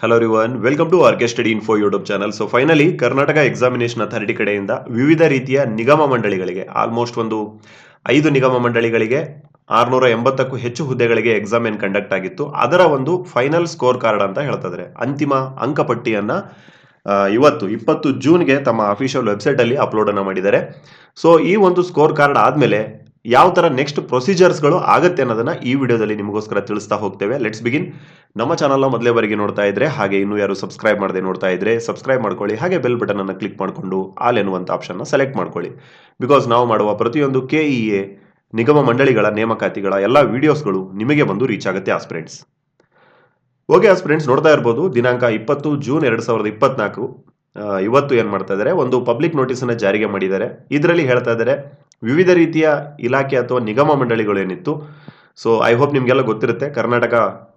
Hello everyone welcome to RK study info YouTube channel so finally Karnataka examination authority ಕಡೆಯಿಂದ ವಿವಿಧ ರೀತಿಯ ನಿಗಮ ಮಂಡಳಿಗಳಿಗೆ almost ಒಂದು ಐದು ನಿಗಮ ಮಂಡಳಿಗಳಿಗೆ ಆರುನೂರ ಎಂಬತ್ತಕ್ಕೂ ಹೆಚ್ಚು ಹುದ್ದೆಗಳಿಗೆ ಎಕ್ಸಾಮ್ ಏನು ಕಂಡಕ್ಟ್ ಆಗಿತ್ತು. ಅದರ ಒಂದು ಫೈನಲ್ ಸ್ಕೋರ್ ಕಾರ್ಡ್ ಅಂತ ಹೇಳ್ತಿದ್ದಾರೆ ಅಂತಿಮ ಅಂಕಪಟ್ಟಿಯನ್ನು ಇವತ್ತು ಇಪ್ಪತ್ತು ಜೂನ್ಗೆ ತಮ್ಮ ಅಫಿಷಿಯಲ್ ವೆಬ್ಸೈಟಲ್ಲಿ ಅಪ್ಲೋಡನ್ನು ಮಾಡಿದ್ದಾರೆ. ಸೊ ಈ ಒಂದು ಸ್ಕೋರ್ ಕಾರ್ಡ್ ಆದಮೇಲೆ ಯಾವ ಥರ ನೆಕ್ಸ್ಟ್ ಪ್ರೊಸೀಜರ್ಸ್ಗಳು ಆಗುತ್ತೆ ಅನ್ನೋದನ್ನ ಈ ವಿಡಿಯೋದಲ್ಲಿ ನಿಮಗೋಸ್ಕರ ತಿಳಿಸ್ತಾ ಹೋಗ್ತೇವೆ. ಲೆಟ್ಸ್ ಬಿಗಿನ್ ನಮ್ಮ ಚಾನಲ್ನ ಮೊದಲೇ ಬಾರಿಗೆ ನೋಡ್ತಾ ಇದ್ರೆ, ಹಾಗೆ ಇನ್ನೂ ಯಾರು ಸಬ್ಸ್ಕ್ರೈಬ್ ಮಾಡದೆ ನೋಡ್ತಾ ಇದ್ರೆ ಸಬ್ಸ್ಕ್ರೈಬ್ ಮಾಡ್ಕೊಳ್ಳಿ. ಹಾಗೆ ಬೆಲ್ ಬಟನ್ ಅನ್ನು ಕ್ಲಿಕ್ ಮಾಡಿಕೊಂಡು ಆಲ್ ಎನ್ನುವಂಥ ಆಪ್ಷನ್ನ ಸೆಲೆಕ್ಟ್ ಮಾಡ್ಕೊಳ್ಳಿ. ಬಿಕಾಸ್ ನಾವು ಮಾಡುವ ಪ್ರತಿಯೊಂದು ಕೆ ಇ ಎ ನಿಗಮ ಮಂಡಳಿಗಳ ನೇಮಕಾತಿಗಳ ಎಲ್ಲ ವಿಡಿಯೋಸ್ಗಳು ನಿಮಗೆ ಬಂದು ರೀಚ್ ಆಗುತ್ತೆ ಆಸ್ಪಿರೆಂಟ್ಸ್ ಓಕೆ ಆಸ್ಪಿರೆಂಟ್ಸ್ ನೋಡ್ತಾ ಇರ್ಬೋದು, ದಿನಾಂಕ ಇಪ್ಪತ್ತು ಜೂನ್ ಎರಡು ಸಾವಿರದ ಇಪ್ಪತ್ನಾಲ್ಕು. ಇವತ್ತು ಏನು ಮಾಡ್ತಾ ಇದ್ದಾರೆ ಒಂದು ಪಬ್ಲಿಕ್ ನೋಟಿಸನ್ನು ಜಾರಿಗೆ ಮಾಡಿದ್ದಾರೆ. ಇದರಲ್ಲಿ ಹೇಳ್ತಾ ಇದ್ದಾರೆ ವಿವಿಧ ರೀತಿಯ ಇಲಾಖೆ ಅಥವಾ ನಿಗಮ ಮಂಡಳಿಗಳು ಏನಿತ್ತು. ಸೊ ಐ ಹೋಪ್ ನಿಮಗೆಲ್ಲ ಗೊತ್ತಿರುತ್ತೆ. ಕರ್ನಾಟಕ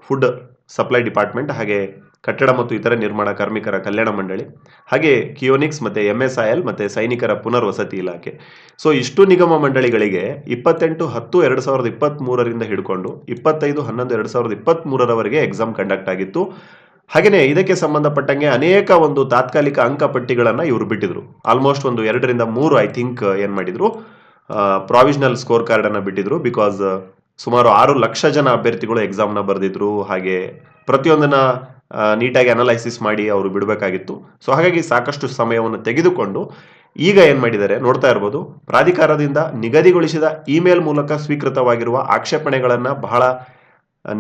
ಫುಡ್ ಸಪ್ಲೈ ಡಿಪಾರ್ಟ್ಮೆಂಟ್ ಹಾಗೆ ಕಟ್ಟಡ ಮತ್ತು ಇತರ ನಿರ್ಮಾಣ ಕಾರ್ಮಿಕರ ಕಲ್ಯಾಣ ಮಂಡಳಿ, ಹಾಗೆ ಕಿಯೋನಿಕ್ಸ್ ಮತ್ತೆ ಎಂ ಎಸ್ ಐ ಎಲ್ ಮತ್ತೆ ಸೈನಿಕರ ಪುನರ್ವಸತಿ ಇಲಾಖೆ. ಸೊ ಇಷ್ಟು ನಿಗಮ ಮಂಡಳಿಗಳಿಗೆ ಇಪ್ಪತ್ತೆಂಟು ಹತ್ತು ಎರಡು ಸಾವಿರದ ಇಪ್ಪತ್ತ್ಮೂರರಿಂದ ಹಿಡ್ಕೊಂಡು ಇಪ್ಪತ್ತೈದು ಹನ್ನೊಂದು ಎರಡು ಸಾವಿರದ ಇಪ್ಪತ್ತ್ಮೂರರವರೆಗೆ ಎಕ್ಸಾಮ್ ಕಂಡಕ್ಟ್ ಆಗಿತ್ತು. ಹಾಗೆಯೇ ಇದಕ್ಕೆ ಸಂಬಂಧಪಟ್ಟಂಗೆ ಅನೇಕ ಒಂದು ತಾತ್ಕಾಲಿಕ ಅಂಕಪಟ್ಟಿಗಳನ್ನು ಇವರು ಬಿಟ್ಟಿದ್ರು. ಆಲ್ಮೋಸ್ಟ್ ಒಂದು ಎರಡರಿಂದ ಮೂರು ಐ ಥಿಂಕ್ ಏನು ಮಾಡಿದ್ರು. ಪ್ರಾವಿಷನಲ್ ಸ್ಕೋರ್ ಕಾರ್ಡ್ ಅನ್ನ ಬಿಟ್ಟಿದ್ರು ಬಿಕಾಸ್ ಸುಮಾರು ಆರು ಲಕ್ಷ ಜನ ಅಭ್ಯರ್ಥಿಗಳು ಎಕ್ಸಾಮ್ನ ಬರೆದಿದ್ರು. ಹಾಗೆ ಪ್ರತಿಯೊಂದನ್ನ ನೀಟಾಗಿ ಅನಲೈಸಿಸ್ ಮಾಡಿ ಅವರು ಬಿಡಬೇಕಾಗಿತ್ತು. ಸೊ ಹಾಗಾಗಿ ಸಾಕಷ್ಟು ಸಮಯವನ್ನು ತೆಗೆದುಕೊಂಡು ಈಗ ಏನು ಮಾಡಿದ್ದಾರೆ ನೋಡ್ತಾ ಇರ್ಬೋದು. ಪ್ರಾಧಿಕಾರದಿಂದ ನಿಗದಿಗೊಳಿಸಿದ ಇಮೇಲ್ ಮೂಲಕ ಸ್ವೀಕೃತವಾಗಿರುವ ಆಕ್ಷೇಪಣೆಗಳನ್ನು ಬಹಳ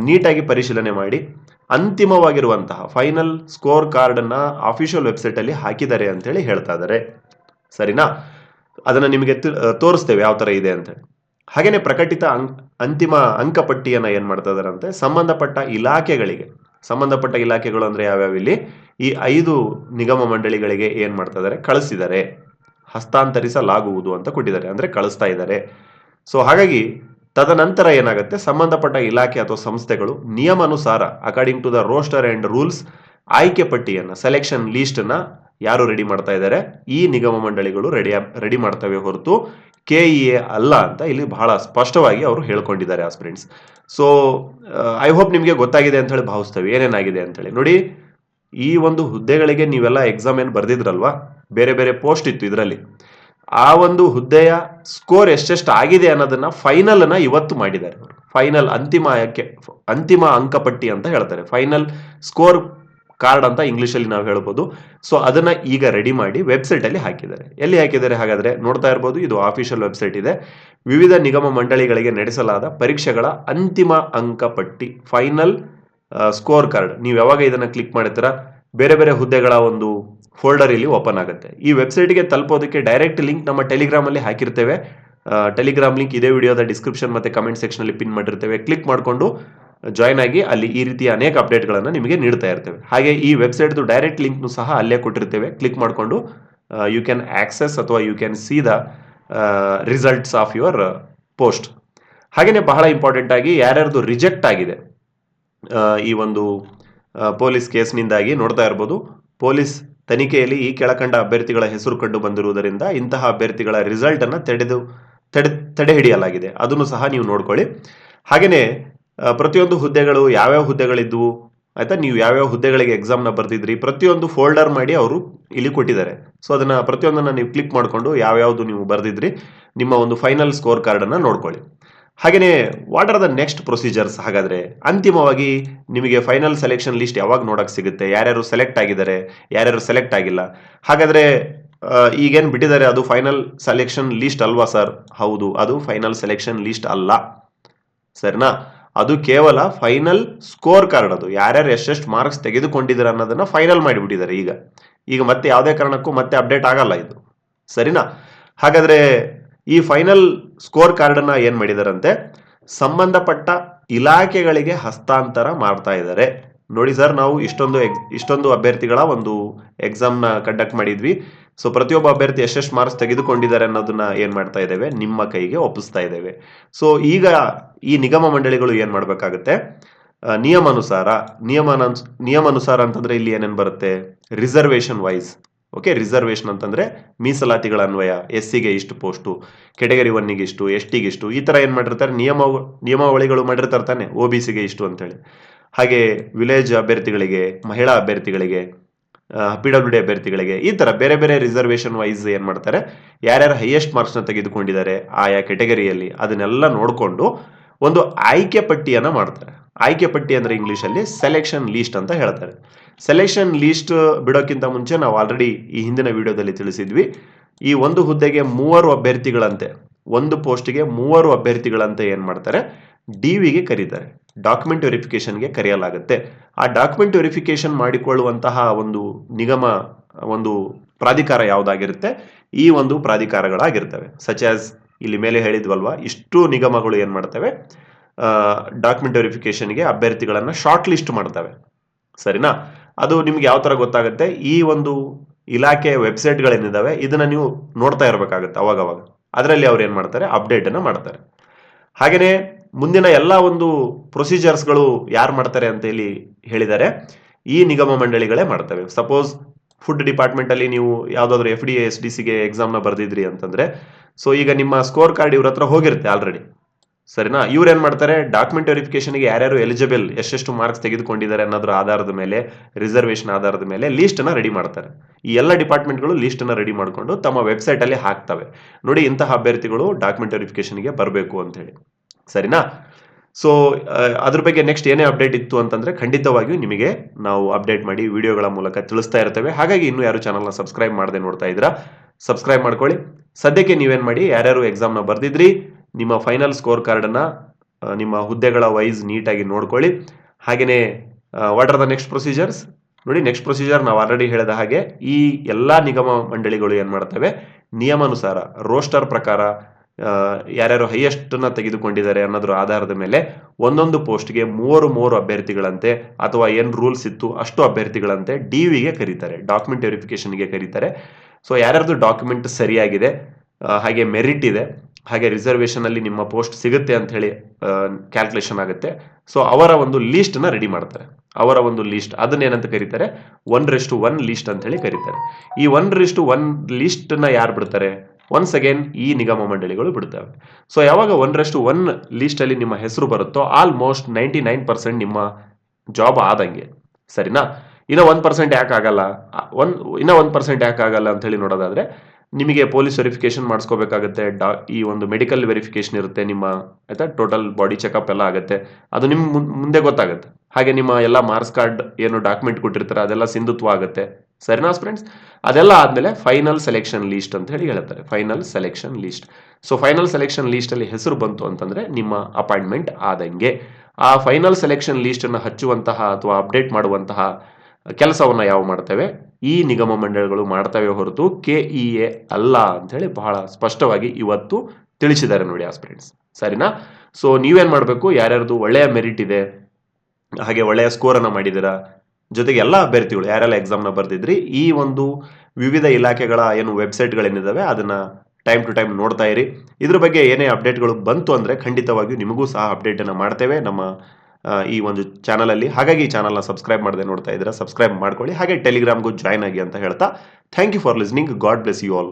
ನೀಟಾಗಿ ಪರಿಶೀಲನೆ ಮಾಡಿ, ಅಂತಿಮವಾಗಿರುವಂತಹ ಫೈನಲ್ ಸ್ಕೋರ್ ಕಾರ್ಡನ್ನು ಅಫಿಷಿಯಲ್ ವೆಬ್ಸೈಟಲ್ಲಿ ಹಾಕಿದ್ದಾರೆ ಅಂತೇಳಿ ಹೇಳ್ತಾ ಇದ್ದಾರೆ. ಸರಿನಾ? ಅದನ್ನು ನಿಮಗೆ ತೋರಿಸ್ತೇವೆ ಯಾವ ಥರ ಇದೆ ಅಂತ ಹಾಗೆಯೇ ಪ್ರಕಟಿತ ಅಂಕ್, ಅಂತಿಮ ಅಂಕಪಟ್ಟಿಯನ್ನು ಏನು ಮಾಡ್ತಾ ಇದ್ದಾರಂತೆ ಅಂತೆ ಸಂಬಂಧಪಟ್ಟ ಇಲಾಖೆಗಳಿಗೆ, ಸಂಬಂಧಪಟ್ಟ ಇಲಾಖೆಗಳು ಅಂದರೆ ಯಾವ್ಯಾವ ಇಲ್ಲಿ? ಈ ಐದು ನಿಗಮ ಮಂಡಳಿಗಳಿಗೆ ಏನು ಮಾಡ್ತಾ ಇದ್ದಾರೆ ಕಳಿಸಿದ್ದಾರೆ. ಹಸ್ತಾಂತರಿಸಲಾಗುವುದು ಅಂತ ಕೊಟ್ಟಿದ್ದಾರೆ. ಅಂದರೆ ಕಳಿಸ್ತಾ ಇದ್ದಾರೆ. ಸೊ ಹಾಗಾಗಿ ತದನಂತರ ಏನಾಗುತ್ತೆ? ಸಂಬಂಧಪಟ್ಟ ಇಲಾಖೆ ಅಥವಾ ಸಂಸ್ಥೆಗಳು ನಿಯಮಾನುಸಾರ according to the roster and rules ಆಯ್ಕೆ ಪಟ್ಟಿಯನ್ನು ಸೆಲೆಕ್ಷನ್ ಲೀಸ್ಟನ್ನ ಯಾರು ರೆಡಿ ಮಾಡ್ತಾ ಇದ್ದಾರೆ ಈ ನಿಗಮ ಮಂಡಳಿಗಳು ರೆಡಿ ರೆಡಿ ಮಾಡ್ತವೆ ಹೊರತು ಕೆ ಇ ಎ ಅಲ್ಲ ಅಂತ ಇಲ್ಲಿ ಬಹಳ ಸ್ಪಷ್ಟವಾಗಿ ಅವರು ಹೇಳ್ಕೊಂಡಿದ್ದಾರೆ ಆಸ್ಪಿರೆಂಟ್ಸ್ ಸೊ ಐ ಹೋಪ್ ನಿಮಗೆ ಗೊತ್ತಾಗಿದೆ ಅಂತ ಹೇಳಿ ಭಾವಿಸ್ತೇವೆ. ಏನೇನಾಗಿದೆ ಅಂತ ಹೇಳಿ. ನೋಡಿ, ಈ ಒಂದು ಹುದ್ದೆಗಳಿಗೆ ನೀವೆಲ್ಲ ಎಕ್ಸಾಮ್ ಏನು ಬರೆದಿದ್ರಲ್ವಾ? ಬೇರೆ ಬೇರೆ ಪೋಸ್ಟ್ ಇತ್ತು ಇದರಲ್ಲಿ. ಆ ಒಂದು ಹುದ್ದೆಯ ಸ್ಕೋರ್ ಎಷ್ಟೆಷ್ಟು ಆಗಿದೆ ಅನ್ನೋದನ್ನ ಫೈನಲ್ ಅನ್ನ ಇವತ್ತು ಮಾಡಿದ್ದಾರೆ. ಫೈನಲ್ ಅಂತಿಮಕ್ಕೆ ಅಂತಿಮ ಅಂಕಪಟ್ಟಿ ಅಂತ ಹೇಳ್ತಾರೆ. ಫೈನಲ್ ಸ್ಕೋರ್ ಕಾರ್ಡ್ ಅಂತ ಇಂಗ್ಲೀಷಲ್ಲಿ ನಾವು ಹೇಳ್ಬೋದು. ಸೊ ಅದನ್ನ ಈಗ ರೆಡಿ ಮಾಡಿ ವೆಬ್ಸೈಟ್ ಅಲ್ಲಿ ಹಾಕಿದ್ದಾರೆ. ಎಲ್ಲಿ ಹಾಕಿದ್ದಾರೆ? ಹಾಗಾದ್ರೆ ನೋಡ್ತಾ ಇರ್ಬೋದು, ಇದು ಆಫಿಷಿಯಲ್ ವೆಬ್ಸೈಟ್ ಇದೆ. ವಿವಿಧ ನಿಗಮ ಮಂಡಳಿಗಳಿಗೆ ನಡೆಸಲಾದ ಪರೀಕ್ಷೆಗಳ ಅಂತಿಮ ಅಂಕಪಟ್ಟಿ ಫೈನಲ್ ಸ್ಕೋರ್ ಕಾರ್ಡ್ ನೀವು ಯಾವಾಗ ಇದನ್ನ ಕ್ಲಿಕ್ ಮಾಡ್ತೀರಾ ಬೇರೆ ಬೇರೆ ಹುದ್ದೆಗಳ ಒಂದು ಫೋಲ್ಡರ್ ಇಲ್ಲಿ ಓಪನ್ ಆಗುತ್ತೆ. ಈ ವೆಬ್ಸೈಟ್ಗೆ ತಲುಪೋದಕ್ಕೆ ಡೈರೆಕ್ಟ್ ಲಿಂಕ್ ನಮ್ಮ ಟೆಲಿಗ್ರಾಮ್ ಅಲ್ಲಿ ಹಾಕಿರ್ತೇವೆ. ಟೆಲಿಗ್ರಾಮ್ ಲಿಂಕ್ ಇದೇ ವಿಡಿಯೋದ ಡಿಸ್ಕ್ರಿಪ್ಷನ್ ಮತ್ತೆ ಕಮೆಂಟ್ ಸೆಕ್ಷನ್ ಅಲ್ಲಿ ಪಿನ್ ಮಾಡಿರ್ತೇವೆ. ಕ್ಲಿಕ್ ಮಾಡಿಕೊಂಡು ಜಾಯ್ನ್ ಆಗಿ ಅಲ್ಲಿ ಈ ರೀತಿಯ ಅನೇಕ ಅಪ್ಡೇಟ್ಗಳನ್ನು ನಿಮಗೆ ನೀಡ್ತಾ ಇರ್ತೇವೆ. ಹಾಗೆ ಈ ವೆಬ್ಸೈಟ್ದು ಡೈರೆಕ್ಟ್ ಲಿಂಕ್ನು ಸಹ ಅಲ್ಲೇ ಕೊಟ್ಟಿರ್ತೇವೆ. ಕ್ಲಿಕ್ ಮಾಡಿಕೊಂಡು ಯು ಕ್ಯಾನ್ ಆಕ್ಸೆಸ್ ಅಥವಾ you can see the results of your post ಹಾಗೆಯೇ ಬಹಳ ಇಂಪಾರ್ಟೆಂಟ್ ಆಗಿ ಯಾರ್ಯಾರ್ದು ರಿಜೆಕ್ಟ್ ಆಗಿದೆ ಈ ಒಂದು ಪೊಲೀಸ್ ಕೇಸ್ನಿಂದಾಗಿ ನೋಡ್ತಾ ಇರ್ಬೋದು. ಪೊಲೀಸ್ ತನಿಖೆಯಲ್ಲಿ ಈ ಕೆಳಕಂಡ ಅಭ್ಯರ್ಥಿಗಳ ಹೆಸರು ಕಂಡು ಬಂದಿರುವುದರಿಂದ ಇಂತಹ ಅಭ್ಯರ್ಥಿಗಳ ರಿಸಲ್ಟ್ ಅನ್ನ ತಡೆದು, ತಡೆ ತಡೆ ಹಿಡಿಯಲಾಗಿದೆ ಅದನ್ನು ಸಹ ನೀವು ನೋಡ್ಕೊಳ್ಳಿ. ಹಾಗೆಯೇ ಪ್ರತಿಯೊಂದು ಹುದ್ದೆಗಳು ಯಾವ್ಯಾವ ಹುದ್ದೆಗಳಿದ್ವು, ಆಯ್ತಾ? ನೀವು ಯಾವ್ಯಾವ ಹುದ್ದೆಗಳಿಗೆ ಎಕ್ಸಾಮ್ನ ಬರ್ದಿದ್ರಿ, ಪ್ರತಿಯೊಂದು ಫೋಲ್ಡರ್ ಮಾಡಿ ಅವರು ಇಲ್ಲಿ ಕೊಟ್ಟಿದ್ದಾರೆ. ಸೊ ಅದನ್ನ ಪ್ರತಿಯೊಂದನ್ನ ನೀವು ಕ್ಲಿಕ್ ಮಾಡಿಕೊಂಡು ಯಾವ್ಯಾವುದು ನೀವು ಬರ್ದಿದ್ರಿ, ನಿಮ್ಮ ಒಂದು ಫೈನಲ್ ಸ್ಕೋರ್ ಕಾರ್ಡನ್ನು ನೋಡ್ಕೊಳ್ಳಿ. ಹಾಗೆಯೇ what are the next procedures ಹಾಗಾದ್ರೆ, ಅಂತಿಮವಾಗಿ ನಿಮಗೆ ಫೈನಲ್ ಸೆಲೆಕ್ಷನ್ ಲಿಸ್ಟ್ ಯಾವಾಗ ನೋಡಕ್ ಸಿಗುತ್ತೆ, ಯಾರ್ಯಾರು ಸೆಲೆಕ್ಟ್ ಆಗಿದ್ದಾರೆ, ಯಾರ್ಯಾರು ಸೆಲೆಕ್ಟ್ ಆಗಿಲ್ಲ. ಹಾಗಾದ್ರೆ ಈಗೇನ್ ಬಿಟ್ಟಿದ್ದಾರೆ, ಅದು ಫೈನಲ್ ಸೆಲೆಕ್ಷನ್ ಲಿಸ್ಟ್ ಅಲ್ವಾ ಸರ್? ಹೌದು, ಅದು ಫೈನಲ್ ಸೆಲೆಕ್ಷನ್ ಲಿಸ್ಟ್ ಅಲ್ಲ. ಸರಿನಾ? ಅದು ಕೇವಲ ಫೈನಲ್ ಸ್ಕೋರ್ ಕಾರ್ಡ್ ಅದು. ಯಾರ್ಯಾರು ಎಷ್ಟೆಷ್ಟು ಮಾರ್ಕ್ಸ್ ತೆಗೆದುಕೊಂಡಿದ್ದಾರೆ ಅನ್ನೋದನ್ನ ಫೈನಲ್ ಮಾಡಿಬಿಟ್ಟಿದ್ದಾರೆ ಈಗ. ಈಗ ಮತ್ತೆ ಯಾವುದೇ ಕಾರಣಕ್ಕೂ ಮತ್ತೆ ಅಪ್ಡೇಟ್ ಆಗಲ್ಲ ಇದು. ಸರಿನಾ? ಹಾಗಾದ್ರೆ ಈ ಫೈನಲ್ ಸ್ಕೋರ್ ಕಾರ್ಡ್ ಅನ್ನ ಏನ್ ಮಾಡಿದಾರಂತೆ? ಸಂಬಂಧಪಟ್ಟ ಇಲಾಖೆಗಳಿಗೆ ಹಸ್ತಾಂತರ ಮಾಡ್ತಾ ಇದ್ದಾರೆ. ನೋಡಿ ಸರ್, ನಾವು ಇಷ್ಟೊಂದು ಎಕ್ಸ್ ಇಷ್ಟೊಂದು ಅಭ್ಯರ್ಥಿಗಳ ಒಂದು ಎಕ್ಸಾಮ್ನ ಕಂಡಕ್ಟ್ ಮಾಡಿದ್ವಿ. ಸೊ ಪ್ರತಿಯೊಬ್ಬ ಅಭ್ಯರ್ಥಿ ಎಷ್ಟೆಷ್ಟು ಮಾರ್ಕ್ಸ್ ತೆಗೆದುಕೊಂಡಿದ್ದಾರೆ ಅನ್ನೋದನ್ನ ಏನ್ ಮಾಡ್ತಾ ಇದ್ದೇವೆ? ನಿಮ್ಮ ಕೈಗೆ ಒಪ್ಪಿಸ್ತಾ ಇದ್ದೇವೆ. ಸೊ ಈಗ ಈ ನಿಗಮ ಮಂಡಳಿಗಳು ಏನ್ ಮಾಡ್ಬೇಕಾಗತ್ತೆ? ನಿಯಮಾನುಸಾರ ನಿಯಮ ನಿಯಮಾನುಸಾರ ಅಂತಂದ್ರೆ ಇಲ್ಲಿ ಏನೇನು ಬರುತ್ತೆ? ರಿಸರ್ವೇಶನ್ ವೈಸ್ ಓಕೆ ರಿಸರ್ವೇಶನ್ ಅಂತಂದ್ರೆ ಮೀಸಲಾತಿಗಳ ಅನ್ವಯ ಎಸ್ ಸಿಗೆ ಇಷ್ಟು ಪೋಸ್ಟು ಕೆಟಗರಿ ಒನ್ನಿಗೆ ಇಷ್ಟು ಎಸ್ ಟಿಗೆ ಇಷ್ಟು, ಈ ತರ ಏನ್ ಮಾಡಿರ್ತಾರೆ? ನಿಯಮ, ನಿಯಮಾವಳಿಗಳು ಮಾಡಿರ್ತಾರೆ ತಾನೆ ಒ ಬಿ ಸಿಗೆ ಇಷ್ಟು ಅಂತೇಳಿ. ಹಾಗೆ ವಿಲೇಜ್ ಅಭ್ಯರ್ಥಿಗಳಿಗೆ, ಮಹಿಳಾ ಅಭ್ಯರ್ಥಿಗಳಿಗೆ ಪಿ ಡಬ್ಲ್ಯೂ ಡಿ ಅಭ್ಯರ್ಥಿಗಳಿಗೆ. ಈ ತರ ಬೇರೆ ಬೇರೆ ರಿಸರ್ವೇಶನ್ ವೈಸ್ ಏನ್ ಮಾಡ್ತಾರೆ? ಯಾರ್ಯಾರು ಹೈಯೆಸ್ಟ್ ಮಾರ್ಕ್ಸ್ನ ತೆಗೆದುಕೊಂಡಿದ್ದಾರೆ ಆಯಾ ಕೆಟಗರಿಯಲ್ಲಿ ಅದನ್ನೆಲ್ಲ ನೋಡಿಕೊಂಡು ಒಂದು ಆಯ್ಕೆ ಪಟ್ಟಿಯನ್ನ ಮಾಡ್ತಾರೆ. ಆಯ್ಕೆ ಪಟ್ಟಿ ಅಂದ್ರೆ ಇಂಗ್ಲಿಷ್ ಅಲ್ಲಿ ಸೆಲೆಕ್ಷನ್ ಲೀಸ್ಟ್ ಅಂತ ಹೇಳ್ತಾರೆ. ಸೆಲೆಕ್ಷನ್ ಲೀಸ್ಟ್ ಬಿಡೋಕ್ಕಿಂತ ಮುಂಚೆ ನಾವು ಆಲ್ರೆಡಿ ಈ ಹಿಂದಿನ ವಿಡಿಯೋದಲ್ಲಿ ತಿಳಿಸಿದ್ವಿ. ಈ ಒಂದು ಹುದ್ದೆಗೆ ಮೂವರು ಅಭ್ಯರ್ಥಿಗಳಂತೆ, ಒಂದು ಪೋಸ್ಟ್ಗೆ ಮೂವರು ಅಭ್ಯರ್ಥಿಗಳಂತೆ ಏನ್ ಮಾಡ್ತಾರೆ? ಡಿ ವಿಗೆ ಕರೀತಾರೆ. ಡಾಕ್ಯುಮೆಂಟ್ ವೆರಿಫಿಕೇಶನ್ಗೆ ಕರೆಯಲಾಗುತ್ತೆ. ಆ ಡಾಕ್ಯುಮೆಂಟ್ ವೆರಿಫಿಕೇಶನ್ ಮಾಡಿಕೊಳ್ಳುವಂತಹ ಒಂದು ನಿಗಮ, ಒಂದು ಪ್ರಾಧಿಕಾರ ಯಾವುದಾಗಿರುತ್ತೆ? ಈ ಒಂದು ಪ್ರಾಧಿಕಾರಗಳಾಗಿರ್ತವೆ. ಸಚ್ ಆಸ್ ಇಲ್ಲಿ ಮೇಲೆ ಹೇಳಿದ್ವಲ್ವಾ, ಇಷ್ಟು ನಿಗಮಗಳು ಏನ್ ಮಾಡ್ತವೆ? ಡಾಕ್ಯುಮೆಂಟ್ ವೆರಿಫಿಕೇಶನ್ಗೆ ಅಭ್ಯರ್ಥಿಗಳನ್ನ ಶಾರ್ಟ್ ಲಿಸ್ಟ್ ಮಾಡ್ತವೆ. ಸರಿನಾ? ಅದು ನಿಮ್ಗೆ ಯಾವ ತರ ಗೊತ್ತಾಗುತ್ತೆ? ಈ ಒಂದು ಇಲಾಖೆ ವೆಬ್ಸೈಟ್ಗಳೇನಿದಾವೆ ಇದನ್ನ ನೀವು ನೋಡ್ತಾ ಇರಬೇಕಾಗುತ್ತೆ ಅವಾಗವಾಗ. ಅವಾಗ ಅದರಲ್ಲಿ ಅವ್ರು ಏನ್ ಮಾಡ್ತಾರೆ? ಅಪ್ಡೇಟ್ ಅನ್ನ ಮಾಡ್ತಾರೆ. ಹಾಗೇನೆ ಮುಂದಿನ ಎಲ್ಲ ಒಂದು ಪ್ರೊಸೀಜರ್ಸ್ಗಳು ಯಾರು ಮಾಡ್ತಾರೆ ಅಂತ ಇಲ್ಲಿ ಹೇಳಿದ್ದಾರೆ. ಈ ನಿಗಮ ಮಂಡಳಿಗಳೇ ಮಾಡ್ತವೆ. ಸಪೋಸ್ ಫುಡ್ ಡಿಪಾರ್ಟ್ಮೆಂಟ್ ಅಲ್ಲಿ ನೀವು ಯಾವ್ದಾದ್ರು ಎಫ್ ಡಿ ಎಸ್ ಡಿ ಸಿಗೆ ಎಕ್ಸಾಮ್ನ ಬರ್ದಿದ್ರಿ ಅಂತಂದ್ರೆ ಸೊ ಈಗ ನಿಮ್ಮ ಸ್ಕೋರ್ ಕಾರ್ಡ್ ಇವ್ರ ಹತ್ರ ಹೋಗಿರುತ್ತೆ ಆಲ್ರೆಡಿ ಸರಿನಾ? ಇವ್ರು ಏನ್ ಮಾಡ್ತಾರೆ? ಡಾಕ್ಯುಮೆಂಟ್ ವೆರಿಫಿಕೇಶನ್ಗೆ ಯಾರ್ಯಾರು ಎಲಿಜಿಬಲ್ ಎಷ್ಟೆಷ್ಟು ಮಾರ್ಕ್ಸ್ ತೆಗೆದುಕೊಂಡಿದ್ದಾರೆ ಅನ್ನೋದ್ರ ಆಧಾರದ ಮೇಲೆ ರಿಸರ್ವೇಶನ್ ಆಧಾರದ ಮೇಲೆ ಲಿಸ್ಟ್ ಅನ್ನ ರೆಡಿ ಮಾಡ್ತಾರೆ. ಈ ಎಲ್ಲ ಡಿಪಾರ್ಟ್ಮೆಂಟ್ಗಳು ಲಿಸ್ಟ್ ಅನ್ನ ರೆಡಿ ಮಾಡಿಕೊಂಡು ತಮ್ಮ ವೆಬ್ಸೈಟ್ ಅಲ್ಲಿ ಹಾಕ್ತವೆ. ನೋಡಿ ಇಂತಹ ಅಭ್ಯರ್ಥಿಗಳು ಡಾಕ್ಯುಮೆಂಟ್ ವೆರಿಫಿಕೇಶನ್ಗೆ ಬರಬೇಕು ಅಂತ ಹೇಳಿ. ಸರಿನಾ? ಸೊ ಅದ್ರ ಬಗ್ಗೆ ನೆಕ್ಸ್ಟ್ ಏನೇ ಅಪ್ಡೇಟ್ ಇತ್ತು ಅಂತಂದ್ರೆ ಖಂಡಿತವಾಗಿಯೂ ನಿಮಗೆ ನಾವು ಅಪ್ಡೇಟ್ ಮಾಡಿ ವಿಡಿಯೋಗಳ ಮೂಲಕ ತಿಳಿಸ್ತಾ ಇರ್ತೇವೆ. ಹಾಗಾಗಿ ಇನ್ನೂ ಯಾರು ಚಾನಲ್ನ ಸಬ್ಸ್ಕ್ರೈಬ್ ಮಾಡದೆ ನೋಡ್ತಾ ಇದ್ದೀರಾ ಸಬ್ಸ್ಕ್ರೈಬ್ ಮಾಡ್ಕೊಳ್ಳಿ. ಸದ್ಯಕ್ಕೆ ನೀವೇನು ಮಾಡಿ, ಯಾರ್ಯಾರು ಎಕ್ಸಾಮ್ನ ಬರ್ದಿದ್ರಿ, ನಿಮ್ಮ ಫೈನಲ್ ಸ್ಕೋರ್ ಕಾರ್ಡನ್ನು ನಿಮ್ಮ ಹುದ್ದೆಗಳ ವೈಸ್ ನೀಟಾಗಿ ನೋಡ್ಕೊಳ್ಳಿ. ಹಾಗೆಯೇ what are the next procedures ನೋಡಿ ನೆಕ್ಸ್ಟ್ ಪ್ರೊಸೀಜರ್ ನಾವು ಆಲ್ರೆಡಿ ಹೇಳಿದ ಹಾಗೆ ಈ ಎಲ್ಲ ನಿಗಮ ಮಂಡಳಿಗಳು ಏನು ಮಾಡ್ತವೆ, ನಿಯಮಾನುಸಾರ ರೋಸ್ಟರ್ ಪ್ರಕಾರ ಯಾರ್ಯಾರು ಹೈಯೆಸ್ಟ್ನ ತೆಗೆದುಕೊಂಡಿದ್ದಾರೆ ಅನ್ನೋದ್ರ ಆಧಾರದ ಮೇಲೆ ಒಂದೊಂದು ಪೋಸ್ಟ್ಗೆ ಮೂವರು ಮೂರು ಅಭ್ಯರ್ಥಿಗಳಂತೆ ಅಥವಾ ಏನ್ ರೂಲ್ಸ್ ಇತ್ತು ಅಷ್ಟು ಅಭ್ಯರ್ಥಿಗಳಂತೆ ಡಿ ವಿಗೆ ಕರೀತಾರೆ ಡಾಕ್ಯುಮೆಂಟ್ ವೆರಿಫಿಕೇಶನ್ಗೆ ಕರೀತಾರೆ. ಸೊ ಯಾರ್ಯಾರ್ದು ಡಾಕ್ಯುಮೆಂಟ್ ಸರಿಯಾಗಿದೆ ಹಾಗೆ ಮೆರಿಟ್ ಇದೆ, ಹಾಗೆ ರಿಸರ್ವೇಶನ್ ಅಲ್ಲಿ ನಿಮ್ಮ ಪೋಸ್ಟ್ ಸಿಗುತ್ತೆ ಅಂತ ಹೇಳಿ ಕ್ಯಾಲ್ಕುಲೇಷನ್ ಆಗುತ್ತೆ. ಸೊ ಅವರ ಒಂದು ಲೀಸ್ಟ್ನ ರೆಡಿ ಮಾಡ್ತಾರೆ. ಅವರ ಒಂದು ಲೀಸ್ಟ್ ಅದನ್ನೇನಂತ ಕರೀತಾರೆ? ಒನ್ ರೆಸ್ಟು ಒನ್ ಲೀಸ್ಟ್ ಅಂತ ಹೇಳಿ ಕರೀತಾರೆ. ಈ ಒನ್ ರೆಸ್ಟು ಒನ್ ಲೀಸ್ಟ್ನ ಯಾರು ಬಿಡ್ತಾರೆ? ಒನ್ಸ್ ಅಗೇನ್ ಈ ನಿಗಮ ಮಂಡಳಿಗಳು ಬಿಡ್ತವೆ ಸೊ ಯಾವಾಗ ಒನ್ ರಷ್ಟು ಒನ್ ಲೀಸ್ಟಲ್ಲಿ ನಿಮ್ಮ ಹೆಸರು ಬರುತ್ತೋ ಆಲ್ಮೋಸ್ಟ್ ನೈಂಟಿ ನೈನ್ ಪರ್ಸೆಂಟ್ ನಿಮ್ಮ ಜಾಬ್ ಆದಂಗೆ. ಸರಿನಾ? ಇನ್ನ ಒನ್ ಪರ್ಸೆಂಟ್ ಯಾಕೆ ಆಗಲ್ಲ? ಒನ್ ಇನ್ನೂ ಒನ್ ಪರ್ಸೆಂಟ್ ಯಾಕೆ ಆಗಲ್ಲ ಅಂತ ಹೇಳಿ ನೋಡೋದಾದ್ರೆ, ನಿಮಗೆ ಪೊಲೀಸ್ ವೆರಿಫಿಕೇಶನ್ ಮಾಡಿಸ್ಕೋಬೇಕಾಗುತ್ತೆ, ಡಾ, ಈ ಒಂದು ಮೆಡಿಕಲ್ ವೆರಿಫಿಕೇಶನ್ ಇರುತ್ತೆ, ನಿಮ್ಮ, ಆಯಿತಾ ಟೋಟಲ್ ಬಾಡಿ ಚೆಕಪ್ ಎಲ್ಲ ಆಗುತ್ತೆ. ಅದು ನಿಮ್ಮ ಮುಂದೆ ಗೊತ್ತಾಗುತ್ತೆ. ಹಾಗೆ ನಿಮ್ಮ ಎಲ್ಲ ಮಾರ್ಕ್ಸ್ ಕಾರ್ಡ್ ಏನು ಡಾಕ್ಯುಮೆಂಟ್ ಕೊಟ್ಟಿರ್ತಾರೆ, ಅದೆಲ್ಲ ಸಿಂಧುತ್ವ ಆಗುತ್ತೆ. ಸರಿನಾ ಫ್ರೆಂಡ್ಸ್, ಅದೆಲ್ಲ ಆದಮೇಲೆ ಫೈನಲ್ ಸೆಲೆಕ್ಷನ್ ಲೀಸ್ಟ್ ಅಂತ ಹೇಳಿ ಹೇಳ್ತಾರೆ final selection list so final selection ಲೀಸ್ಟಲ್ಲಿ ಹೆಸರು ಬಂತು ಅಂತಂದ್ರೆ ನಿಮ್ಮ ಅಪಾಯಿಂಟ್ಮೆಂಟ್ ಆದಂಗೆ. ಆ ಫೈನಲ್ ಸೆಲೆಕ್ಷನ್ ಲೀಸ್ಟನ್ನು ಹಚ್ಚುವಂತಹ ಅಥವಾ ಅಪ್ಡೇಟ್ ಮಾಡುವಂತಹ ಕೆಲಸವನ್ನು ಯಾವ ಮಾಡ್ತೇವೆ? ಈ ನಿಗಮ ಮಂಡಳಿಗಳು ಮಾಡ್ತವೆ ಹೊರತು ಕೆ ಇ ಎ ಅಲ್ಲ ಅಂತ ಹೇಳಿ ಬಹಳ ಸ್ಪಷ್ಟವಾಗಿ ಇವತ್ತು ತಿಳಿಸಿದ್ದಾರೆ ನೋಡಿ ಫ್ರೆಂಡ್ಸ್. ಸರಿನಾ? ಸೊ ನೀವೇನು ಮಾಡಬೇಕು? ಯಾರ್ಯಾರ್ದು ಒಳ್ಳೆಯ ಮೆರಿಟ್ ಇದೆ? ಹಾಗೆ ಒಳ್ಳೆಯ ಸ್ಕೋರ್ ಅನ್ನ ಮಾಡಿದ್ದೀರಾ? ಜೊತೆಗೆ ಎಲ್ಲ ಅಭ್ಯರ್ಥಿಗಳು ಯಾರೆಲ್ಲ ಎಕ್ಸಾಮ್ನ ಬರ್ತಿದ್ರಿ ಈ ಒಂದು ವಿವಿಧ ಇಲಾಖೆಗಳ ಏನು ವೆಬ್ಸೈಟ್ಗಳೇನಿದ್ದಾವೆ ಅದನ್ನ ಟೈಮ್ ಟು ಟೈಮ್ ನೋಡ್ತಾ ಇರಿ. ಇದ್ರ ಬಗ್ಗೆ ಏನೇ ಅಪ್ಡೇಟ್ಗಳು ಬಂತು ಅಂದ್ರೆ ಖಂಡಿತವಾಗಿಯೂ ನಿಮಗೂ ಸಹ ಅಪ್ಡೇಟ್ ಅನ್ನ ಮಾಡ್ತೇವೆ. ನಮ್ಮ ಈ ಒಂದು ಚಾನಲಲ್ಲಿ ಹಾಗಾಗಿ ಈ ಚಾನಲ್ನ ಸಬ್ಸ್ಕ್ರೈಬ್ ಮಾಡದೆ ನೋಡ್ತಾ ಇದ್ದೀರಾ ಸಬ್ಸ್ಕ್ರೈಬ್ ಮಾಡ್ಕೊಳ್ಳಿ. ಹಾಗೆ ಟೆಲಿಗ್ರಾಮ್ಗೂ ಜಾಯ್ನ್ ಆಗಿ ಅಂತ ಹೇಳ್ತಾ. Thank you for listening God bless you all